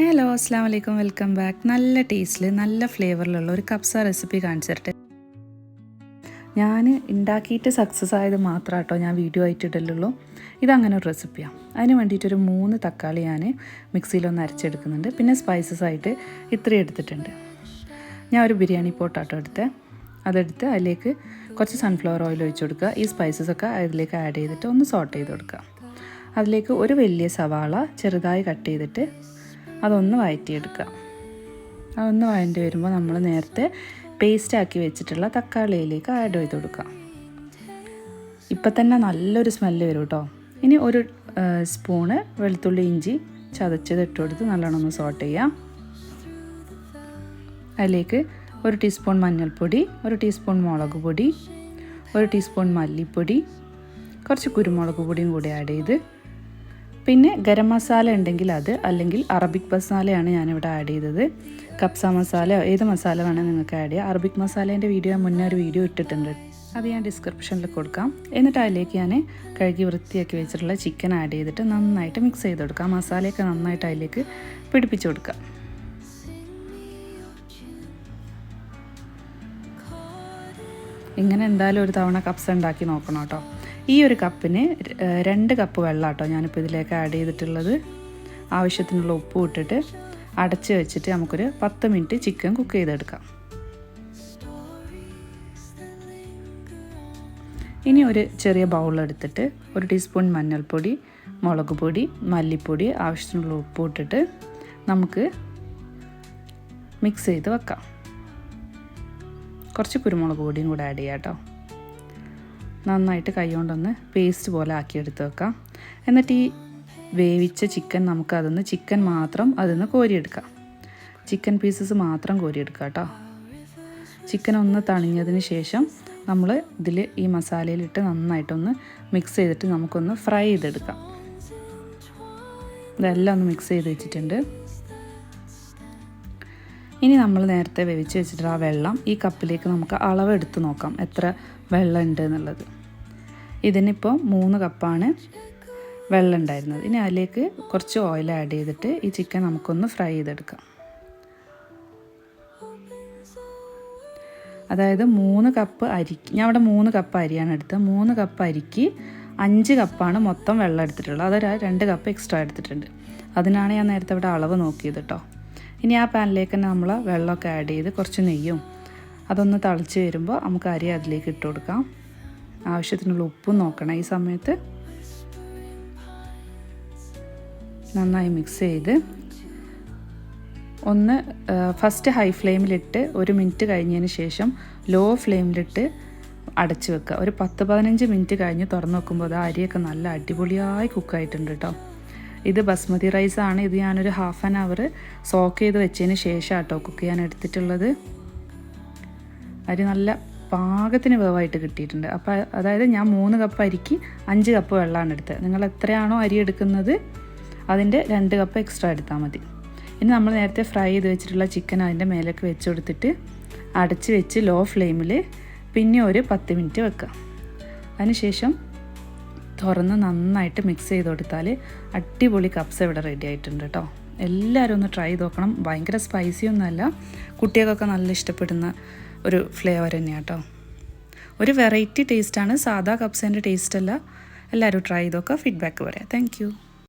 Hello അസ്സാം വലൈക്കും welcome back നല്ല ടേസ്റ്റിൽ നല്ല ഫ്ലേവറിലുള്ള ഒരു കപ്സ റെസിപ്പി കാണിച്ചു തരട്ടെ ഞാൻ ഉണ്ടാക്കിയിട്ട് സക്സസ് ആയത് മാത്രം കേട്ടോ ഞാൻ വീഡിയോ ആയിട്ട് ആയിട്ടിടലുള്ളൂ. ഇതങ്ങനെ ഒരു റെസിപ്പിയാണ് അതിന് വേണ്ടിയിട്ടൊരു മൂന്ന് തക്കാളി ഞാൻ മിക്സിയിലൊന്ന് അരച്ചെടുക്കുന്നുണ്ട്. പിന്നെ സ്പൈസസ് ആയിട്ട് ഇത്രയും എടുത്തിട്ടുണ്ട്. ഞാൻ ഒരു ബിരിയാണി പോട്ടാട്ടോ എടുത്തത് അതെടുത്ത് അതിലേക്ക് കുറച്ച് സൺഫ്ലവർ ഓയിൽ ഒഴിച്ച് കൊടുക്കുക. ഈ സ്പൈസസ് ഒക്കെ അതിലേക്ക് ആഡ് ചെയ്തിട്ട് ഒന്ന് സോട്ട് ചെയ്ത് കൊടുക്കുക. അതിലേക്ക് ഒരു വലിയ സവാള ചെറുതായി കട്ട് ചെയ്തിട്ട് അതൊന്ന് വഴറ്റിയെടുക്കുക അതൊന്ന് വഴണ്ടി വരുമ്പോൾ നമ്മൾ നേരത്തെ പേസ്റ്റാക്കി വെച്ചിട്ടുള്ള തക്കാളിയിലേക്ക് ആഡ് ചെയ്ത് കൊടുക്കുക. ഇപ്പം തന്നെ നല്ലൊരു സ്മെല്ല് വരും കേട്ടോ ഇനി ഒരു സ്പൂണ് വെളുത്തുള്ളി ഇഞ്ചി ചതച്ചത് ഇട്ട് കൊടുത്ത് നല്ലോണം ഒന്ന് സോട്ട് ചെയ്യാം അതിലേക്ക് ഒരു ടീസ്പൂൺ മഞ്ഞൾപ്പൊടി ഒരു ടീസ്പൂൺ മുളക് പൊടി ഒരു ടീസ്പൂൺ മല്ലിപ്പൊടി കുറച്ച് കുരുമുളക് പൊടിയും കൂടി ആഡ് ചെയ്ത് പിന്നെ ഗരം മസാല ഉണ്ടെങ്കിൽ അത് അല്ലെങ്കിൽ അറബിക് മസാലയാണ് ഞാനിവിടെ ആഡ് ചെയ്തത്. കപ്സ മസാല ഏത് മസാല വേണമെങ്കിൽ നിങ്ങൾക്ക് ആഡ് ചെയ്യാം. അറബിക് മസാലേന്റെ വീഡിയോ മുന്നേ ഒരു വീഡിയോ ഇട്ടിട്ടുണ്ട്. അത് ഞാൻ ഡിസ്ക്രിപ്ഷനിൽ കൊടുക്കാം. എന്നിട്ട് അതിലേക്ക് ഞാൻ കഴുകി വൃത്തിയാക്കി വെച്ചിട്ടുള്ള ചിക്കൻ ആഡ് ചെയ്തിട്ട് നന്നായിട്ട് മിക്സ് ചെയ്ത് കൊടുക്കാം. മസാലയൊക്കെ നന്നായിട്ട് അതിലേക്ക് പിടിപ്പിച്ച് കൊടുക്കാം. ഇങ്ങനെ എന്തായാലും ഒരു തവണ കപ്സ് ഉണ്ടാക്കി നോക്കണം കേട്ടോ. ഈ ഒരു കപ്പിന് രണ്ട് കപ്പ് വെള്ളം കേട്ടോ ഞാനിപ്പോൾ ഇതിലേക്ക് ആഡ് ചെയ്തിട്ടുള്ളത്. ആവശ്യത്തിനുള്ള ഉപ്പ് ഇട്ടിട്ട് അടച്ച് വെച്ചിട്ട് നമുക്കൊരു പത്ത് മിനിറ്റ് ചിക്കൻ കുക്ക് ചെയ്തെടുക്കാം. ഇനി ഒരു ചെറിയ ബൗൾ എടുത്തിട്ട് ഒരു ടീസ്പൂൺ മഞ്ഞൾപ്പൊടി മുളക് പൊടി മല്ലിപ്പൊടി ആവശ്യത്തിനുള്ള ഉപ്പ് ഇട്ടിട്ട് നമുക്ക് മിക്സ് ചെയ്ത് വെക്കാം. കുറച്ച് കുരുമുളക് പൊടിയും കൂടെ ആഡ് ചെയ്യാം കേട്ടോ നന്നായിട്ട് കൈകൊണ്ടൊന്ന് പേസ്റ്റ് പോലെ ആക്കിയെടുത്ത് വെക്കാം. എന്നിട്ട് ഈ വേവിച്ച ചിക്കൻ നമുക്ക് അതൊന്ന് ചിക്കൻ മാത്രം അതിന്ന് കോരിയെടുക്കാം. ചിക്കൻ പീസസ് മാത്രം കോരിയെടുക്കാം കേട്ടോ ചിക്കൻ ഒന്ന് തണിഞ്ഞതിന് ശേഷം നമ്മൾ ഇതിൽ ഈ മസാലയിലിട്ട് നന്നായിട്ടൊന്ന് മിക്സ് ചെയ്തിട്ട് നമുക്കൊന്ന് ഫ്രൈ ചെയ്തെടുക്കാം. ഇതെല്ലാം ഒന്ന് മിക്സ് ചെയ്ത് വെച്ചിട്ടുണ്ട്. ഇനി നമ്മൾ നേരത്തെ വേവിച്ച് വെച്ചിട്ടുള്ള ആ വെള്ളം ഈ കപ്പിലേക്ക് നമുക്ക് അളവ് എടുത്ത് നോക്കാം എത്ര വെള്ളം ഉണ്ട് എന്നുള്ളത്. ഇതിനിപ്പോൾ മൂന്ന് കപ്പാണ് വെള്ളം ഉണ്ടായിരുന്നത് ഇനി അതിലേക്ക് കുറച്ച് ഓയിൽ ആഡ് ചെയ്തിട്ട് ഈ ചിക്കൻ നമുക്കൊന്ന് ഫ്രൈ ചെയ്തെടുക്കാം. അതായത് മൂന്ന് കപ്പ് അരിക്ക് ഞാൻ അവിടെ മൂന്ന് കപ്പ് അരിയാണ് എടുത്തത്. മൂന്ന് കപ്പ് അരിക്ക് അഞ്ച് കപ്പാണ് മൊത്തം വെള്ളം എടുത്തിട്ടുള്ളത്. അതൊരു രണ്ട് കപ്പ് എക്സ്ട്രാ എടുത്തിട്ടുണ്ട്. അതിനാണ് ഞാൻ നേരത്തെ ഇവിടെ അളവ് നോക്കിയത് കേട്ടോ ഇനി ആ പാനിലേക്ക് തന്നെ നമ്മൾ വെള്ളമൊക്കെ ആഡ് ചെയ്ത് കുറച്ച് നെയ്യും അതൊന്ന് തളിച്ച് വരുമ്പോൾ നമുക്ക് അരി അതിലേക്ക് ഇട്ട് കൊടുക്കാം. ആവശ്യത്തിനുള്ള ഉപ്പും നോക്കണം ഈ സമയത്ത്. നന്നായി മിക്സ് ചെയ്ത് ഒന്ന് ഫസ്റ്റ് ഹൈ ഫ്ലെയിമിലിട്ട് ഒരു മിനിറ്റ് കഴിഞ്ഞതിന് ശേഷം ലോ ഫ്ലെയിമിലിട്ട് അടച്ചു വെക്കുക. ഒരു പത്ത് പതിനഞ്ച് മിനിറ്റ് കഴിഞ്ഞ് തുറന്ന് നോക്കുമ്പോൾ അത് അരിയൊക്കെ നല്ല അടിപൊളിയായി കുക്കായിട്ടുണ്ട് കേട്ടോ ഇത് ബസ്മതി റൈസ് ആണ്. ഇത് ഞാനൊരു ഹാഫ് ആൻ അവർ സോക്ക് ചെയ്ത് വെച്ചതിന് ശേഷം കേട്ടോ കുക്ക് ചെയ്യാൻ എടുത്തിട്ടുള്ളത്. അരി നല്ല പാകത്തിന് വേവായിട്ട് കിട്ടിയിട്ടുണ്ട്. അപ്പോൾ അതായത് ഞാൻ മൂന്ന് കപ്പ് അരിക്ക് അഞ്ച് കപ്പ് വെള്ളമാണ് എടുത്തത്. നിങ്ങൾ എത്രയാണോ അരി എടുക്കുന്നത് അതിന്റെ രണ്ട് കപ്പ് എക്സ്ട്രാ എടുത്താൽ മതി. ഇനി നമ്മൾ നേരത്തെ ഫ്രൈ ചെയ്ത് വെച്ചിട്ടുള്ള ചിക്കൻ അതിന്റെ മേലേക്ക് വെച്ച് കൊടുത്തിട്ട് അടച്ച് വെച്ച് ലോ ഫ്ലെയിമിൽ പിന്നെ ഒരു പത്ത് മിനിറ്റ് വെക്കുക അതിനുശേഷം തുറന്ന് നന്നായിട്ട് മിക്സ് ചെയ്ത് കൊടുത്താൽ അടിപൊളി കപ്സ് ഇവിടെ റെഡി ആയിട്ടുണ്ട് കേട്ടോ എല്ലാവരും ഒന്ന് ട്രൈ ചെയ്ത് നോക്കണം ഭയങ്കര സ്പൈസി ഒന്നുമല്ല കുട്ടികൾക്കൊക്കെ നല്ല ഇഷ്ടപ്പെടുന്ന ഒരു ഫ്ലേവർ തന്നെയാണ് കേട്ടോ ഒരു വെറൈറ്റി ടേസ്റ്റാണ് സാധാ കപ്സേന്റെ ടേസ്റ്റല്ല എല്ലാവരും ട്രൈ ചെയ്തൊക്കെ. ഫീഡ്ബാക്ക് പറയാം. താങ്ക്